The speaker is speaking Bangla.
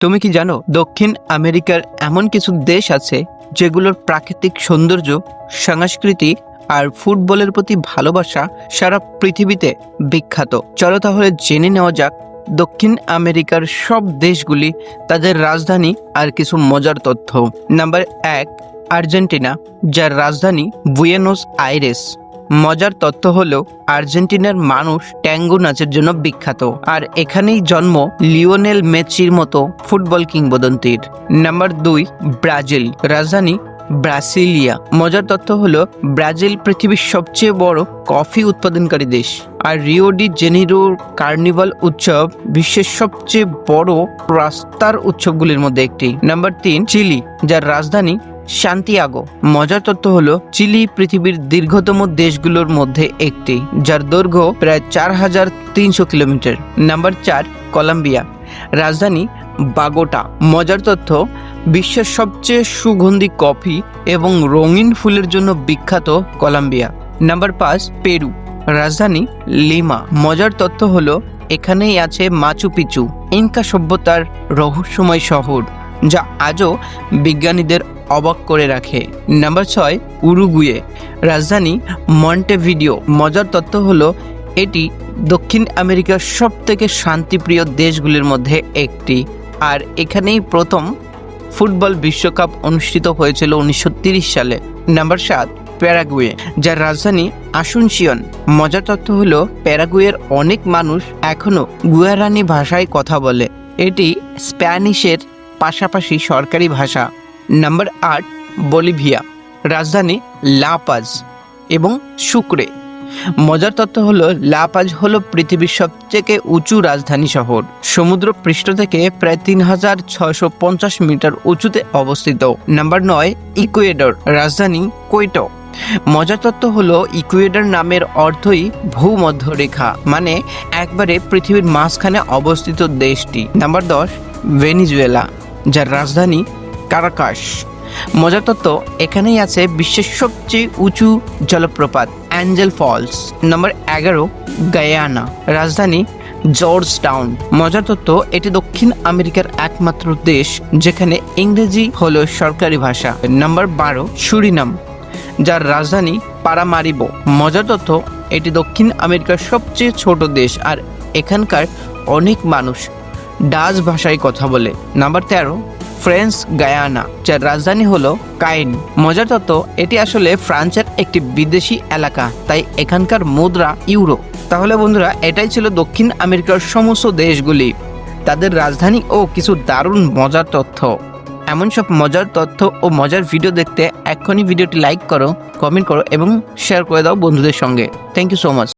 তুমি কি জানো দক্ষিণ আমেরিকার এমন কিছু দেশ আছে যেগুলোর প্রাকৃতিক সৌন্দর্য, সংস্কৃতি আর ফুটবলের প্রতি ভালোবাসা সারা পৃথিবীতে বিখ্যাত? চলো তাহলে জেনে নেওয়া যাক দক্ষিণ আমেরিকার সব দেশগুলি, তাদের রাজধানী আর কিছু মজার তথ্য। নাম্বার এক, আর্জেন্টিনা, যার রাজধানী বুয়েনোস আইরেস। মজার তথ্য হলো আর্জেন্টিনার মানুষ ট্যাঙ্গো নাচের জন্য বিখ্যাত। আর এখানেই জন্ম লিওনেল মেসির মতো ফুটবল কিংবদন্তির। নাম্বার দুই, ব্রাজিল। রাজধানী ব্রাসিলিয়া। মজার তথ্য হলো ব্রাজিল পৃথিবীর সবচেয়ে বড় কফি উৎপাদনকারী দেশ। আর রিও ডি জেনিরোর কার্নিভাল উৎসব বিশ্বের সবচেয়ে বড় রাস্তার উৎসবগুলির মধ্যে একটি। নাম্বার তিন, চিলি, যার রাজধানী শান্তিয়াগো মজার তথ্য হলো, চিলি পৃথিবীর দীর্ঘতম দেশগুলোর মধ্যে একটি, যার দৈর্ঘ্য প্রায় চার হাজার তিনশো কিলোমিটার। নাম্বার চার, কলম্বিয়া। রাজধানী বাগোটা। মজার তথ্য, বিশ্বের সবচেয়ে সুগন্ধি কফি এবং রঙিন ফুলের জন্য বিখ্যাত কলম্বিয়া। নাম্বার পাঁচ, পেরু। রাজধানী লিমা। মজার তথ্য হলো, এখানেই আছে মাচু পিচু, ইনকা সভ্যতার রহস্যময় শহর, যা আজও বিজ্ঞানীদের অবাক করে রাখে। নাম্বার ছয়, উরুগুয়ে। রাজধানী মন্টেভিডিও। মজার তথ্য হলো, এটি দক্ষিণ আমেরিকার সব থেকে শান্তিপ্রিয় দেশগুলির মধ্যে একটি। আর এখানেই প্রথম ফুটবল বিশ্বকাপ অনুষ্ঠিত হয়েছিল উনিশশো সালে। নাম্বার সাত, প্যারাগুয়ে, যার রাজধানী আসুনশিয়ন মজার তথ্য হলো, প্যারাগুয়ের অনেক মানুষ এখনও গুয়ারানি ভাষায় কথা বলে। এটি স্প্যানিশের পাশাপাশি সরকারি ভাষা। নাম্বার আট, বলিভিয়া। রাজধানী লাপাজ এবং সুক্রে মজার তথ্য হলো, লাপাজ হলো পৃথিবীর সবথেকে উঁচু রাজধানী শহর। সমুদ্র পৃষ্ঠ থেকে প্রায় তিন হাজার ছয়শো পঞ্চাশ মিটার উঁচুতে অবস্থিত। নাম্বার নয়, ইকুয়েডর, রাজধানী কোয়েটো। মজার তত্ত্ব হলো, ইকুয়েডর নামের অর্থই ভূমধ্যরেখা মানে একবারে পৃথিবীর মাঝখানে অবস্থিত দেশটি। নাম্বার দশ, ভেনিজুয়েলা, যার রাজধানী কারাকাশ। মজার তত্ত্ব, এখানেই আছে বিশ্বের সবচেয়ে উঁচু জলপ্রপাত, অ্যাঞ্জেল ফলস, নম্বর এগারো, গায়ানা, রাজধানী জর্জ টাউন মজার তত্ত্ব, এটি দক্ষিণ আমেরিকার একমাত্র দেশ, যেখানে ইংরেজি হল সরকারি ভাষা। নাম্বার বারো, সুরিনাম, যার রাজধানী পারামারিবো। মজার তথ্য এটি দক্ষিণ আমেরিকার সবচেয়ে ছোট দেশ, আর এখানকার অনেক মানুষ ডাচ ভাষায় কথা বলে। নাম্বার তেরো ফ্রেঞ্চ গায়ানা, যার রাজধানী হলো কাইন। মজার তত্ত্ব এটি আসলে ফ্রান্সের একটি বিদেশি এলাকা, তাই এখানকার মুদ্রা ইউরো। তাহলে বন্ধুরা, এটাই ছিল দক্ষিণ আমেরিকার সমস্ত দেশগুলি, তাদের রাজধানী ও কিছু দারুণ মজার তথ্য। এমন সব মজার তথ্য ও মজার ভিডিও দেখতে এক্ষুনি ভিডিওটি লাইক করো, কমেন্ট করো এবং শেয়ার করে দাও বন্ধুদের সঙ্গে। Thank you so much